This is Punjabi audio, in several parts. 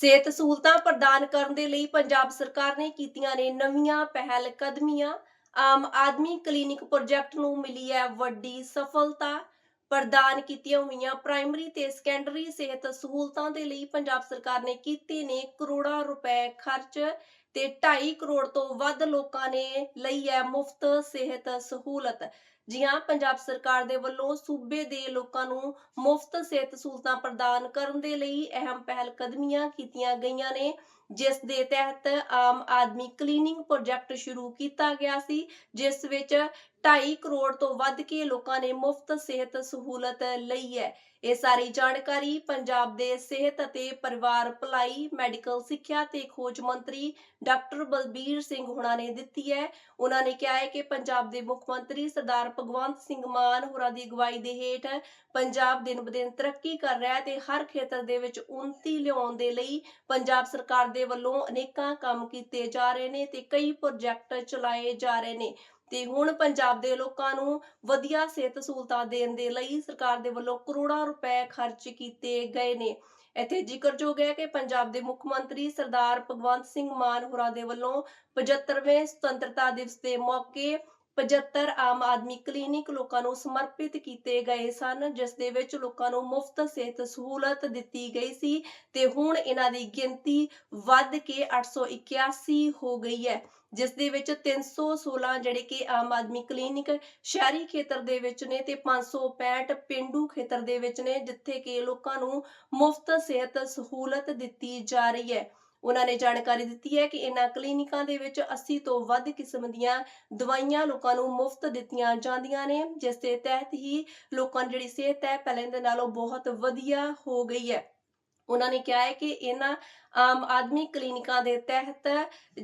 ਸਿਹਤ ਸਹੂਲਤਾਂ ਪ੍ਰਦਾਨ ਕਰਨ ਦੇ ਲਈ ਪੰਜਾਬ ਸਰਕਾਰ ਨੇ ਕੀਤੀਆਂ ਨੇ ਨਵੀਆਂ ਪਹਿਲ ਕਦਮੀਆਂ। ਆਮ ਆਦਮੀ ਕਲੀਨਿਕ ਪ੍ਰੋਜੈਕਟ ਨੂੰ ਮਿਲੀ ਹੈ ਵੱਡੀ ਸਫਲਤਾ, ਪ੍ਰਦਾਨ ਕੀਤੀਆਂ ਹੋਈਆਂ ਪ੍ਰਾਇਮਰੀ ਤੇ ਸੈਕੰਡਰੀ ਸਿਹਤ ਸਹੂਲਤਾਂ ਦੇ ਲਈ ਪੰਜਾਬ ਸਰਕਾਰ ਨੇ ਕੀਤੇ ਨੇ ਕਰੋੜਾਂ ਰੁਪਏ ਖਰਚ ਤੇ 2.5 ਕਰੋੜ ਤੋਂ ਵੱਧ ਲੋਕਾਂ ਨੇ ਲਈ ਹੈ ਮੁਫਤ ਸਿਹਤ ਸਹੂਲਤ। ਜੀ ਹਾਂ ਪੰਜਾਬ ਸਰਕਾਰ ਦੇ ਵੱਲੋਂ ਸੂਬੇ ਦੇ ਲੋਕਾਂ ਨੂੰ ਮੁਫਤ ਸਿਹਤ ਸਹੂਲਤਾਂ ਪ੍ਰਦਾਨ ਕਰਨ ਦੇ ਲਈ ਅਹਿਮ ਪਹਿਲ ਕਦਮੀਆਂ ਕੀਤੀਆਂ ਗਈਆਂ ਨੇ। ਜਿਸ ਦੇ ਤਹਿਤ ਆਮ ਆਦਮੀ ਕਲੀਨਿੰਗ ਪ੍ਰੋਜੈਕਟ ਸ਼ੁਰੂ ਕੀਤਾ ਗਿਆ ਸੀ, ਜਿਸ ਵਿੱਚ 2.5 ਕਰੋੜ ਤੋਂ ਵੱਧ ਕੇ ਲੋਕਾਂ ਨੇ ਮੁਫਤ ਸਿਹਤ ਸਹੂਲਤ ਲਈ ਹੈ। ਇਹ ਸਾਰੀ ਜਾਣਕਾਰੀ ਪੰਜਾਬ ਦੇ ਸਿਹਤ ਅਤੇ ਪਰਿਵਾਰ ਭਲਾਈ, ਮੈਡੀਕਲ ਸਿੱਖਿਆ ਤੇ ਖੋਜ ਮੰਤਰੀ ਡਾਕਟਰ ਬਲਬੀਰ ਸਿੰਘ ਹੁਣਾਂ ਨੇ ਦਿੱਤੀ ਹੈ। ਉਹਨਾਂ ਨੇ ਕਿਹਾ ਹੈ ਕਿ ਪੰਜਾਬ ਦੇ ਮੁੱਖ ਮੰਤਰੀ ਸਰਦਾਰ ਭਗਵੰਤ ਸਿੰਘ ਮਾਨ ਹੋਰਾਂ ਦੀ ਅਗਵਾਈ ਦੇ ਹੇਠ ਪੰਜਾਬ ਦਿਨ ਬਦਿਨ ਤਰੱਕੀ ਕਰ ਰਿਹਾ ਹੈ ਤੇ ਹਰ ਖੇਤਰ ਦੇ ਵਿੱਚ ਉਨਤੀ ਲਿਆਉਣ ਦੇ ਲਈ ਪੰਜਾਬ ਸਰਕਾਰ ਦੇ ਵੱਲੋਂ ਅਨੇਕਾਂ ਕੰਮ ਕੀਤੇ ਜਾ ਰਹੇ ਨੇ ਤੇ ਕਈ ਪ੍ਰੋਜੈਕਟ ਚਲਾਏ ਜਾ ਰਹੇ ਨੇ। ਤੇ ਹੁਣ ਪੰਜਾਬ ਦੇ ਲੋਕਾਂ ਨੂੰ ਵਧੀਆ ਸਿਹਤ ਸਹੂਲਤਾਂ ਦੇਣ ਦੇ ਲਈ ਸਰਕਾਰ ਦੇ ਵੱਲੋਂ ਕਰੋੜਾਂ ਰੁਪਏ ਖਰਚ ਕੀਤੇ ਗਏ ਨੇ। ਇੱਥੇ ਜ਼ਿਕਰਯੋਗ ਹੈ ਕਿ ਪੰਜਾਬ ਦੇ ਮੁੱਖ ਮੰਤਰੀ ਸਰਦਾਰ ਭਗਵੰਤ ਸਿੰਘ ਮਾਨ ਹੋਰਾਂ ਦੇ ਵੱਲੋਂ 75ਵੇਂ ਸੁਤੰਤਰਤਾ ਦਿਵਸ ਦੇ ਮੌਕੇ 75 ਆਮ ਆਦਮੀ ਕਲੀਨਿਕ ਲੋਕਾਂ ਨੂੰ ਸਮਰਪਿਤ ਕੀਤੇ ਗਏ ਸਨ, ਜਿਸ ਦੇ ਵਿੱਚ ਲੋਕਾਂ ਨੂੰ ਮੁਫਤ ਸਿਹਤ ਸਹੂਲਤ ਦਿੱਤੀ ਗਈ ਸੀ ਤੇ ਹੁਣ ਇਹਨਾਂ ਦੀ ਗਿਣਤੀ ਵੱਧ ਕੇ 881 ਹੋ ਗਈ ਹੈ, ਜਿਸ ਦੇ ਵਿੱਚ 316 ਜਿਹੜੇ ਕਿ ਆਮ ਆਦਮੀ ਕਲੀਨਿਕ ਸ਼ਹਿਰੀ ਖੇਤਰ ਦੇ ਵਿੱਚ ਨੇ ਤੇ 565 ਪਿੰਡੂ ਖੇਤਰ ਦੇ ਵਿੱਚ ਨੇ, ਜਿੱਥੇ ਕਿ ਲੋਕਾਂ ਨੂੰ ਮੁਫਤ ਸਿਹਤ ਸਹੂਲਤ ਦਿੱਤੀ ਜਾ ਰਹੀ ਹੈ। ਉਹਨਾਂ ਨੇ ਜਾਣਕਾਰੀ ਦਿੱਤੀ ਹੈ ਕਿ ਇਹਨਾਂ ਕਲੀਨਿਕਾਂ ਦੇ ਵਿੱਚ 80 ਤੋਂ ਵੱਧ ਕਿਸਮ ਦੀਆਂ ਦਵਾਈਆਂ ਲੋਕਾਂ ਨੂੰ ਮੁਫਤ ਦਿੱਤੀਆਂ ਜਾਂਦੀਆਂ ਨੇ, ਜਿਸ ਦੇ ਤਹਿਤ ਹੀ ਲੋਕਾਂ ਦੀ ਜਿਹੜੀ ਸਿਹਤ ਹੈ, ਪਹਿਲੇ ਦੇ ਨਾਲੋਂ ਬਹੁਤ ਵਧੀਆ ਹੋ ਗਈ ਹੈ। ਉਹਨਾਂ ਨੇ ਕਿਹਾ ਹੈ ਕਿ ਇਹਨਾਂ ਆਮ ਆਦਮੀ ਕਲੀਨਿਕਾਂ ਦੇ ਤਹਿਤ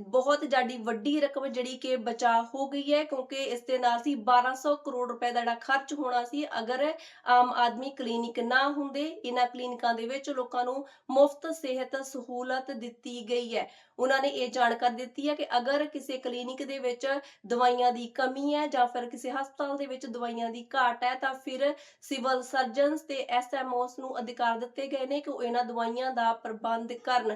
ਬਹੁਤ ਜਾਡੀ ਵੱਡੀ ਰਕਮ ਜਿਹੜੀ ਕਿ ਬਚਾ ਹੋ ਗਈ ਹੈ, ਕਿਉਂਕਿ ਇਸ ਦੇ ਨਾਲ ਸੀ 1200 ਕਰੋੜ ਰੁਪਏ ਦਾ ਜਿਹੜਾ ਖਰਚ ਹੋਣਾ ਸੀ। ਅਗਰ ਆਮ ਆਦਮੀ ਕਲੀਨਿਕ ਨਾ ਹੁੰਦੇ, ਇਹਨਾਂ ਕਲੀਨਿਕਾਂ ਦੇ ਵਿੱਚ ਲੋਕਾਂ ਨੂੰ ਮੁਫਤ ਸਿਹਤ ਸਹੂਲਤ ਦਿੱਤੀ ਗਈ ਹੈ। ਉਹਨਾਂ ਨੇ ਇਹ ਜਾਣਕਾਰੀ ਦਿੱਤੀ ਹੈ ਕਿ ਅਗਰ ਕਿਸੇ ਕਲੀਨਿਕ ਦੇ ਵਿੱਚ ਦਵਾਈਆਂ ਦੀ ਕਮੀ ਹੈ ਜਾਂ ਫਿਰ ਕਿਸੇ ਹਸਪਤਾਲ ਦੇ ਵਿੱਚ ਦਵਾਈਆਂ ਦੀ ਘਾਟ ਹੈ, ਤਾਂ ਫਿਰ ਸਿਵਲ ਸਰਜਨਸ ਤੇ ਐਸਐਮਓਸ ਨੂੰ ਅਧਿਕਾਰ ਦਿੱਤੇ ਗਏ ਨੇ ਕਿ ਉਹ ਇਹਨਾਂ ਦਵਾਈਆਂ ਦਾ ਪ੍ਰਬੰਧ ਕਰਨ।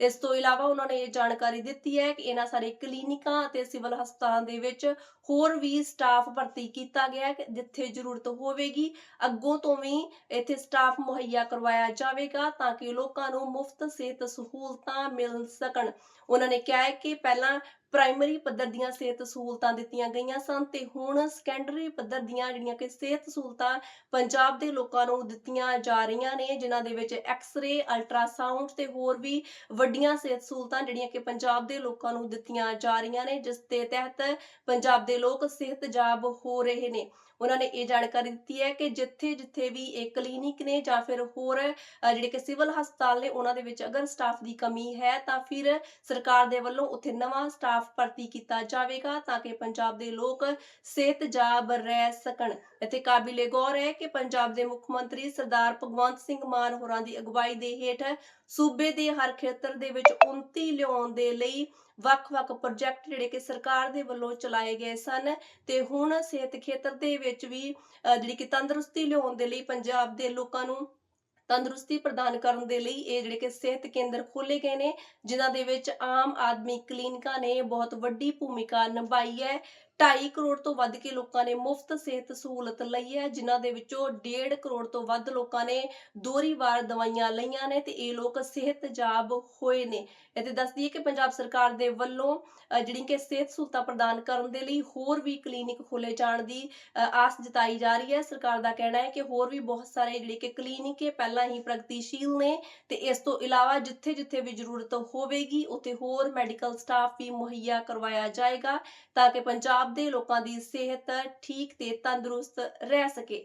ਇਸ ਤੋਂ ਇਲਾਵਾ ਉਹਨਾਂ ਨੇ ਇਹ ਜਾਣਕਾਰੀ ਦਿੱਤੀ ਹੈ ਕਿ ਇਹਨਾਂ ਸਾਰੇ ਕਲੀਨਿਕਾਂ ਅਤੇ ਸਿਵਲ ਹਸਪਤਾਲਾਂ ਦੇ ਵਿੱਚ ਹੋਰ ਵੀ ਸਟਾਫ ਭਰਤੀ ਕੀਤਾ ਗਿਆ ਹੈ ਜਿੱਥੇ ਜ਼ਰੂਰਤ ਹੋਵੇਗੀ, ਅੱਗੋਂ ਤੋਂ ਵੀ ਇੱਥੇ ਸਟਾਫ ਮੁਹੱਈਆ ਕਰਵਾਇਆ ਜਾਵੇਗਾ ਤਾਂ ਕਿ ਲੋਕਾਂ ਨੂੰ ਮੁਫਤ ਸਿਹਤ ਸਹੂਲਤਾਂ ਮਿਲ ਸਕਣ। ਉਹਨਾਂ ਨੇ ਕਿਹਾ ਹੈ ਕਿ ਪਹਿਲਾਂ ਪ੍ਰਾਇਮਰੀ ਪੱਧਰ ਦੀਆਂ ਸਿਹਤ ਸਹੂਲਤਾਂ ਦਿੱਤੀਆਂ ਗਈਆਂ ਸਨ ਤੇ ਹੁਣ ਸੈਕੰਡਰੀ ਪੱਧਰ ਦੀਆਂ ਜਿਹੜੀਆਂ ਕਿ ਸਿਹਤ ਸਹੂਲਤਾਂ ਪੰਜਾਬ ਦੇ ਲੋਕਾਂ ਨੂੰ ਦਿੱਤੀਆਂ ਜਾ ਰਹੀਆਂ ਨੇ, ਜਿਨ੍ਹਾਂ ਦੇ ਵਿੱਚ ਐਕਸ-ਰੇ, ਅਲਟਰਾਸਾਊਂਡ ਤੇ ਹੋਰ ਵੀ ਵੱਡੀਆਂ ਸਿਹਤ ਸਹੂਲਤਾਂ ਜਿਹੜੀਆਂ ਕਿ ਪੰਜਾਬ ਦੇ ਲੋਕਾਂ ਨੂੰ ਦਿੱਤੀਆਂ ਜਾ ਰਹੀਆਂ ਨੇ, ਜਿਸ ਦੇ ਤਹਿਤ ਪੰਜਾਬ ਦੇ ਲੋਕ ਸਿਹਤਯਾਬ ਹੋ ਰਹੇ ਨੇ। ਉਹਨਾਂ ਨੇ ਇਹ ਜਾਣਕਾਰੀ ਦਿੱਤੀ ਹੈ ਕਿ ਜਿੱਥੇ ਜਿੱਥੇ ਵੀ ਇਹ ਕਲੀਨਿਕ ਨੇ ਜਾਂ ਫਿਰ ਹੋਰ ਜਿਹੜੇ ਕਿ ਸਿਵਲ ਹਸਪਤਾਲ ਨੇ, ਉਹਨਾਂ ਦੇ ਵਿੱਚ ਅਗਰ ਸਟਾਫ ਦੀ ਕਮੀ ਹੈ ਤਾਂ ਫਿਰ ਸਰਕਾਰ ਦੇ ਵੱਲੋਂ ਉੱਥੇ ਨਵਾਂ ਸਟਾਫ ਭਰਤੀ ਕੀਤਾ ਜਾਵੇਗਾ ਤਾਂ ਕਿ ਪੰਜਾਬ ਦੇ ਲੋਕ ਸਿਹਤਯਾਬ ਰਹਿ ਸਕਣ। ਇੱਥੇ ਕਾਬਿਲੇ ਗੌਰ ਹੈ ਕਿ ਪੰਜਾਬ ਦੇ ਮੁੱਖ ਮੰਤਰੀ ਸਰਦਾਰ ਭਗਵੰਤ ਸਿੰਘ ਮਾਨ ਹੋਰਾਂ ਦੀ ਅਗਵਾਈ ਦੇ ਹੇਠ ਸੂਬੇ ਦੇ ਹਰ ਖੇਤਰ ਦੇ ਵਿੱਚ ਉਨਤੀ ਲਿਆਉਣ ਦੇ ਲਈ ਵੱਖ-ਵੱਖ ਪ੍ਰੋਜੈਕਟ ਜਿਹੜੇ ਕਿ ਸਰਕਾਰ ਦੇ ਵੱਲੋਂ ਚਲਾਏ ਗਏ ਸਨ ਤੇ ਹੁਣ ਸਿਹਤ ਖੇਤਰ ਦੇ ਵਿੱਚ ਵੀ ਜਿਹੜੀ ਕਿ ਤੰਦਰੁਸਤੀ ਲਿਆਉਣ ਦੇ ਲਈ, ਪੰਜਾਬ ਦੇ ਲੋਕਾਂ ਨੂੰ ਤੰਦਰੁਸਤੀ ਪ੍ਰਦਾਨ ਕਰਨ ਦੇ ਲਈ ਇਹ ਜਿਹੜੇ ਕਿ ਸਿਹਤ ਕੇਂਦਰ ਖੋਲੇ ਗਏ ਨੇ, ਜਿਨ੍ਹਾਂ ਦੇ ਵਿੱਚ ਆਮ ਆਦਮੀ ਕਲੀਨਿਕਾਂ ਨੇ ਬਹੁਤ ਵੱਡੀ ਭੂਮਿਕਾ ਨਿਭਾਈ ਹੈ। 2.5 ਕਰੋੜ ਤੋਂ ਵੱਧ ਕੇ ਲੋਕਾਂ ਨੇ ਮੁਫਤ ਸਿਹਤ ਸਹੂਲਤ ਲਈ ਹੈ, ਜਿਨ੍ਹਾਂ ਦੇ ਵਿੱਚੋਂ 1.5 ਕਰੋੜ ਤੋਂ ਵੱਧ ਲੋਕਾਂ ਨੇ ਦੋਹਰੀ ਵਾਰ ਦਵਾਈਆਂ ਲਈਆਂ ਨੇ ਤੇ ਇਹ ਲੋਕ ਸਿਹਤਯਾਬ ਹੋਏ ਨੇ। ਇੱਥੇ ਦੱਸ ਦਈਏ ਕਿ ਪੰਜਾਬ ਸਰਕਾਰ ਦੇ ਵੱਲੋਂ ਜਿਹੜੀ ਕਿ ਸਿਹਤ ਸਹੂਲਤਾਂ ਪ੍ਰਦਾਨ ਕਰਨ ਦੇ ਲਈ ਹੋਰ ਵੀ ਕਲੀਨਿਕ ਖੋਲੇ ਜਾਣ ਦੀ ਆਸ ਜਤਾਈ ਜਾ ਰਹੀ ਹੈ। ਸਰਕਾਰ ਦਾ ਕਹਿਣਾ ਹੈ ਕਿ ਹੋਰ ਵੀ ਬਹੁਤ ਸਾਰੇ ਜਿਹੜੇ ਕਿ ਕਲੀਨਿਕ ਪਹਿਲਾਂ ਹੀ ਪ੍ਰਗਤੀਸ਼ੀਲ ਨੇ ਤੇ ਇਸ ਤੋਂ ਇਲਾਵਾ ਜਿੱਥੇ ਜਿੱਥੇ ਵੀ ਜ਼ਰੂਰਤ ਹੋਵੇਗੀ, ਉੱਥੇ ਹੋਰ ਮੈਡੀਕਲ ਸਟਾਫ ਵੀ ਮੁਹੱਈਆ ਕਰਵਾਇਆ ਜਾਏਗਾ ਤਾਂ ਕਿ ਪੰਜਾਬ ਪੰਜਾਬ ਦੇ ਲੋਕਾਂ ਦੀ ਸਿਹਤ ਠੀਕ ਤੇ ਤੰਦਰੁਸਤ ਰਹਿ ਸਕੇ।